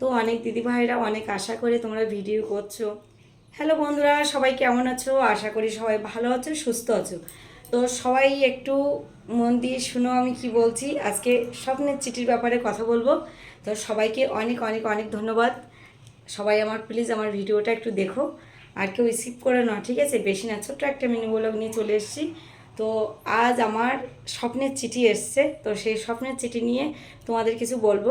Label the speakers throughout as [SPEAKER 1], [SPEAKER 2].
[SPEAKER 1] তো অনেক দিদিভাইরা অনেক আশা করে তোমরা ভিডিও করছ। হ্যালো বন্ধুরা, সবাই কেমন আছো? আশা করি সবাই ভালো আছো, সুস্থ আছো। তো সবাই একটু মন দিয়ে শুনো আমি কি বলছি। আজকে স্বপ্নের চিঠির ব্যাপারে কথা বলব। তো সবাইকে অনেক অনেক অনেক ধন্যবাদ। সবাই আমার প্লিজ আমার ভিডিওটা একটু দেখো। আর কেউ রিসিভ করে না ঠিক আছে? বেশি না, ছোট্ট একটা মিনি ব্লগ নিয়ে চলে এসেছি। তো আজ আমার স্বপ্নের চিঠি এসছে। তো সেই স্বপ্নের চিঠি নিয়ে তোমাদের কিছু বলব।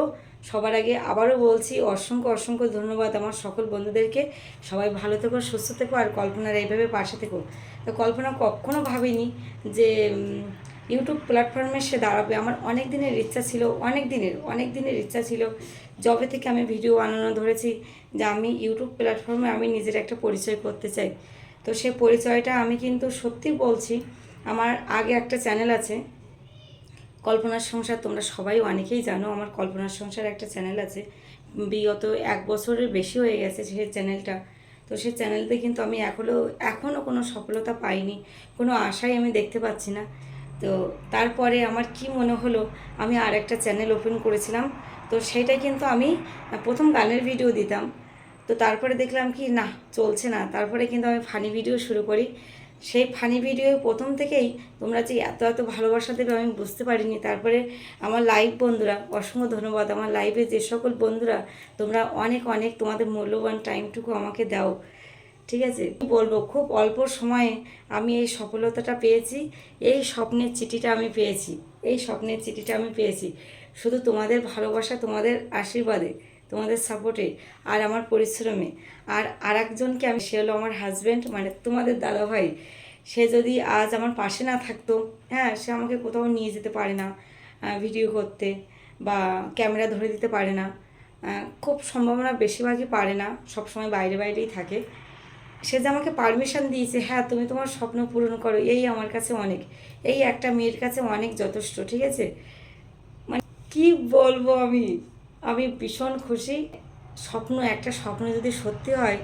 [SPEAKER 1] সবার আগে আবারও বলছি অসংখ্য অসংখ্য ধন্যবাদ আমার সকল বন্ধুদেরকে। সবাই ভালো থেকো, সুস্থ থেকো আর কল্পনার এইভাবে পাশে থেকো। তো কল্পনা কখনো ভাবিনি যে ইউটিউব প্ল্যাটফর্মে সে দাঁড়াবে। আমার অনেক দিনের ইচ্ছা ছিল, অনেক দিনের অনেক দিনের ইচ্ছা ছিল যবে থেকে আমি ভিডিও বানানো ধরেছি যে আমি ইউটিউব প্ল্যাটফর্মে আমি নিজের একটা পরিচয় করতে চাই। তো সে পরিচয়টা আমি কিন্তু সত্যি বলছি, আমার আগে একটা চ্যানেল আছে কল্পনার সংসার তোমরা সবাই অনেকেই জানো। আমার কল্পনার সংসার একটা চ্যানেল আছে। বিগত এক বছরের বেশি হয়ে গেছে সেই চ্যানেলটা তো সেই চ্যানেলতে কিন্তু আমি এখনও এখনও কোনো সফলতা পাইনি। কোনো আশাই আমি দেখতে পাচ্ছি না। তো তারপরে আমার কি মনে হলো, আমি আর একটা চ্যানেল ওপেন করেছিলাম। তো সেইটাই কিন্তু আমি প্রথম গানের ভিডিও দিতাম। তো তারপরে দেখলাম কি, না, চলছে না। তারপরে কিন্তু আমি ফানি ভিডিও শুরু করি। সেই ফানি ভিডিও প্রথম থেকেই তোমরা যে এত এত ভালোবাসা দেবে আমি বুঝতে পারিনি। তারপরে আমার লাইভ বন্ধুরা, অসংখ্য ধন্যবাদ। আমার লাইভে যে সকল বন্ধুরা, তোমরা অনেক অনেক তোমাদের মূল্যবান টাইমটুকু আমাকে দাও। ঠিক আছে? বলব? খুব অল্প সময়ে আমি এই সফলতাটা পেয়েছি। এই স্বপ্নের চিঠিটা আমি পেয়েছি। এই স্বপ্নের চিঠিটা আমি পেয়েছি। শুধু তোমাদের ভালোবাসা, তোমাদের আশীর্বাদে। তোমাদের সাপোর্টে আর আমার পরিশ্রমে। আর আর একজনকে আমি, সে হলো আমার হাজব্যান্ড মানে তোমাদের দাদা ভাই সে যদি আজ আমার পাশে না থাকতো হ্যাঁ সে আমাকে কোথাও নিয়ে যেতে পারে না ভিডিও করতে বা ক্যামেরা ধরে দিতে পারে না। খুব সম্ভাবনা বেশিরভাগই পারে না, সবসময় বাইরে বাইরেই থাকে। সে যে আমাকে পারমিশন দিয়েছে হ্যাঁ তুমি তোমার স্বপ্ন পূরণ করো, এই আমার কাছে অনেক। এই একটা মেয়ের কাছে অনেক যথেষ্ট, ঠিক আছে? মানে কি বলব আমি? আমি ভীষণ খুশি। স্বপ্ন, একটা স্বপ্ন যদি সত্যি হয়,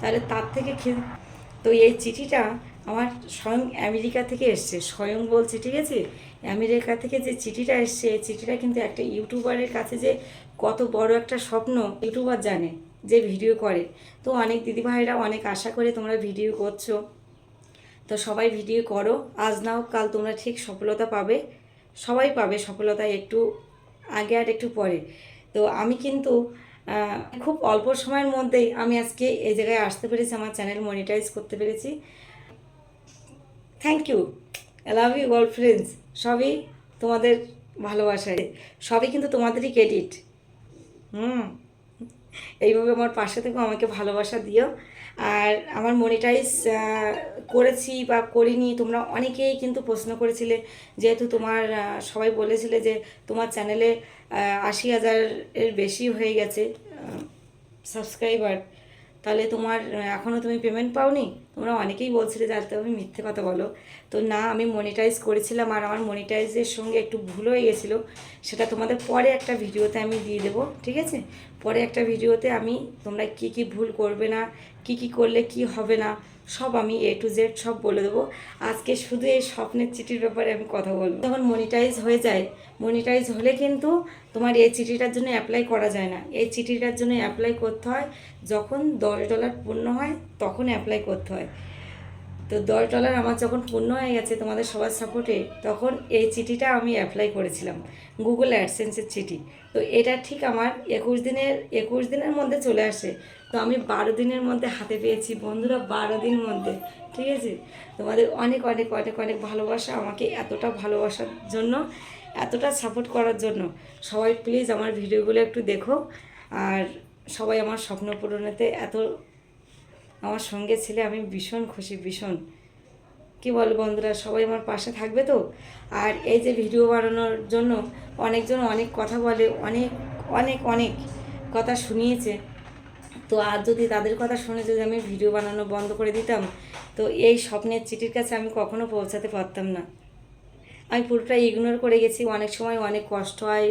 [SPEAKER 1] তাহলে তার থেকে তো এই চিঠিটা আমার স্বয়ং আমেরিকা থেকে এসছে। স্বয়ং বলছে, ঠিক আছে? আমেরিকা থেকে যে চিঠিটা এসছে, এই চিঠিটা কিন্তু একটা ইউটিউবারের কাছে যে কত বড় একটা স্বপ্ন, ইউটিউবার জানে যে ভিডিও করে। তো অনেক দিদিভাইরা অনেক আশা করে তোমরা ভিডিও করছ। তো সবাই ভিডিও করো। আজ না হোক, কাল তোমরা ঠিক সফলতা পাবে। সবাই পাবে সফলতা একটু আগে আর একটু পরে। তো আমি কিন্তু খুব অল্প সময়ের মধ্যেই আমি আজকে এই জায়গায় আসতে পেরেছি, আমার চ্যানেল মনিটাইজ করতে পেরেছি। Thank you I love you all friends সবই তোমাদের ভালোবাসায়, সবই কিন্তু তোমাদেরই ক্রেডিট হুম। এইভাবে আমার পাশে থেকে, আমাকে ভালোবাসা দিও। আর আমার মনিটাইজ করেছি বা করিনি, তোমরা অনেকেই কিন্তু প্রশ্ন করেছিলে, যেহেতু তোমার সবাই বলেছিলে যে তোমার চ্যানেলে আশি হাজারের বেশি হয়ে গেছে সাবস্ক্রাইবার তাহলে তোমার এখনও তুমি পেমেন্ট পাওনি? তোমরা অনেকেই বলছিলে যে আজকে তুমি মিথ্যে কথা বলো। তো না, আমি মনিটাইজ করেছিলাম আর আমার মনিটাইজের সঙ্গে একটু ভুল হয়ে গেছিল। সেটা তোমাদের পরে একটা ভিডিওতে আমি দিয়ে দেবো, ঠিক আছে? পরে একটা ভিডিওতে আমি তোমরা কি কি ভুল করবে না কি কি করলে কি হবে না, সব আমি এ টু জেড সব বলে দেবো। আজকে শুধু এই স্বপ্নের চিঠির ব্যাপারে আমি কথা বলব। যখন মনিটাইজ হয়ে যায় মনিটাইজ হলে কিন্তু তোমার এই চিঠিটার জন্য অ্যাপ্লাই করা যায় না। এই চিঠিটার জন্য অ্যাপ্লাই করতে হয়, যখন দশ ডলার পূর্ণ হয়, তখন অ্যাপ্লাই করতে হয়। তো দশ ডলার আমার যখন পূর্ণ হয়ে গেছে তোমাদের সবার সাপোর্টে, তখন এই চিঠিটা আমি অ্যাপ্লাই করেছিলাম গুগল অ্যাডসেন্সের চিঠি। তো এটা ঠিক আমার একুশ দিনের একুশ দিনের মধ্যে চলে আসে। তো আমি বারো দিনের মধ্যে হাতে পেয়েছি বন্ধুরা, বারো দিনের মধ্যে, ঠিক আছে? তোমাদের অনেক অনেক অনেক অনেক ভালোবাসা আমাকে এতটা ভালোবাসার জন্য, এতটা সাপোর্ট করার জন্য। সবাই প্লিজ আমার ভিডিওগুলো একটু দেখো। আর সবাই আমার স্বপ্ন পূরণেতে এত আমার সঙ্গে ছেলে, আমি ভীষণ খুশি, ভীষণ। কি বল বন্ধুরা, সবাই আমার পাশে থাকবে তো? আর এই যে ভিডিও বানানোর জন্য অনেকজন অনেক কথা বলে, অনেক অনেক অনেক কথা শুনিয়েছে। তো আর যদি তাদের কথা শুনে যদি আমি ভিডিও বানানো বন্ধ করে দিতাম, তো এই স্বপ্নের চিঠির কাছে আমি কখনো পৌঁছাতে পারতাম না। আমি পুরোটা ইগনোর করে গেছি। অনেক সময় অনেক কষ্ট হয়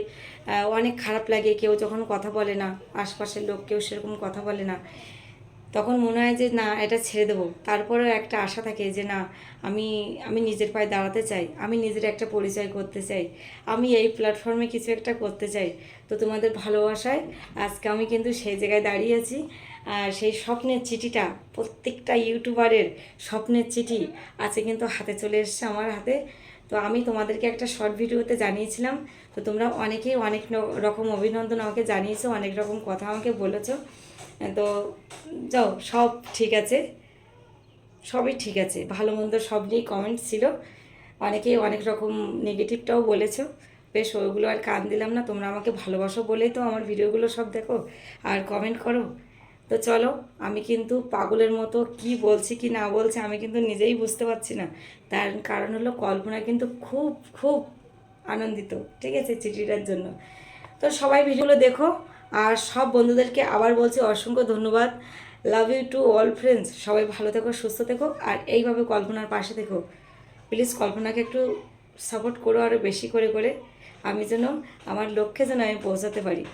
[SPEAKER 1] অনেক খারাপ লাগে। কেউ যখন কথা বলে না, আশপাশের লোক কেউ সেরকম কথা বলে না। তখন মনে হয় যে, না, এটা ছেড়ে দেবো। তারপরেও একটা আশা থাকে যে, না, আমি আমি নিজের পায়ে দাঁড়াতে চাই। আমি নিজের একটা পরিচয় করতে চাই। আমি এই প্ল্যাটফর্মে কিছু একটা করতে চাই। তো তোমাদের ভালোবাসায় আজকে আমি কিন্তু সেই জায়গায় দাঁড়িয়ে আছি। আর সেই স্বপ্নের চিঠিটা, প্রত্যেকটা ইউটিউবারের স্বপ্নের চিঠি আছে কিন্তু হাতে চলে এসছে আমার হাতে। তো আমি তোমাদেরকে একটা শর্ট ভিডিওতে জানিয়েছিলাম। তো তোমরা অনেকেই অনেক রকম অভিনন্দন আমাকে জানিয়েছো, অনেক রকম কথা আমাকে বলেছ। তো যাও, সব ঠিক আছে। সবই ঠিক আছে, ভালো মন্দ সব নিয়েই কমেন্ট ছিল। অনেকেই অনেক রকম নেগেটিভটাও বলেছ। বেশ ওইগুলো আর কান দিলাম না, তোমরা আমাকে ভালোবাসো বলেই তো আমার ভিডিওগুলো সব দেখো। আর কমেন্ট করো। তো চলো, আমি কিন্তু পাগলের মতো কি বলছি কি না বলছি আমি কিন্তু নিজেই বুঝতে পারছি না। তার কারণ হলো কল্পনা কিন্তু খুব খুব আনন্দিত, ঠিক আছে, চিঠিটার জন্য। তো সবাই ভিডিওগুলো দেখো। আর সব বন্ধুদেরকে আবার বলছি অসংখ্য ধন্যবাদ। Love you to all friends সবাই ভালো থেকো, সুস্থ থেকো, আর এইভাবে কল্পনার পাশে থেকো। প্লিজ কল্পনাকে একটু সাপোর্ট করো আরও বেশি করে করে। আমি যেন আমার লক্ষ্যে যেন আমি পৌঁছাতে পারি।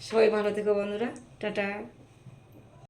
[SPEAKER 1] সবাই ভালো থেকো বন্ধুরা। টাটা।